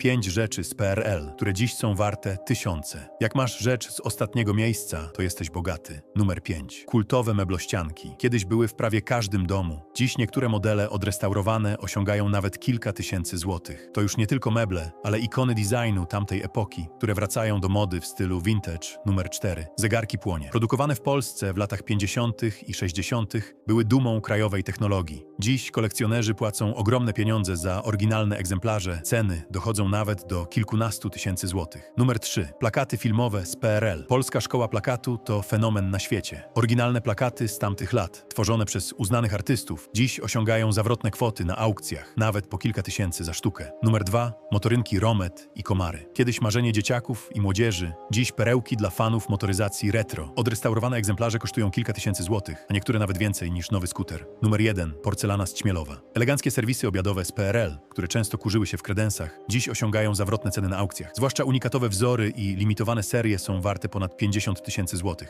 Pięć rzeczy z PRL, które dziś są warte tysiące. Jak masz rzecz z ostatniego miejsca, to jesteś bogaty. Numer 5. Kultowe meblościanki. Kiedyś były w prawie każdym domu. Dziś niektóre modele odrestaurowane osiągają nawet kilka tysięcy złotych. To już nie tylko meble, ale ikony designu tamtej epoki, które wracają do mody w stylu vintage. Numer 4. Zegarki płonie. Produkowane w Polsce w latach 50. i 60. były dumą krajowej technologii. Dziś kolekcjonerzy płacą ogromne pieniądze za oryginalne egzemplarze. Ceny dochodzą nawet do kilkunastu tysięcy złotych. Numer 3. Plakaty filmowe z PRL. Polska Szkoła Plakatu to fenomen na świecie. Oryginalne plakaty z tamtych lat, tworzone przez uznanych artystów, dziś osiągają zawrotne kwoty na aukcjach, nawet po kilka tysięcy za sztukę. Numer 2. Motorynki Romet i Komary. Kiedyś marzenie dzieciaków i młodzieży, dziś perełki dla fanów motoryzacji retro. Odrestaurowane egzemplarze kosztują kilka tysięcy złotych, a niektóre nawet więcej niż nowy skuter. Numer 1. Porcelana z Ćmielowa. Eleganckie serwisy obiadowe z PRL, które często kurzyły się w kredensach, dziś osiągają zawrotne ceny na aukcjach. Zwłaszcza unikatowe wzory i limitowane serie są warte ponad 50 tysięcy złotych.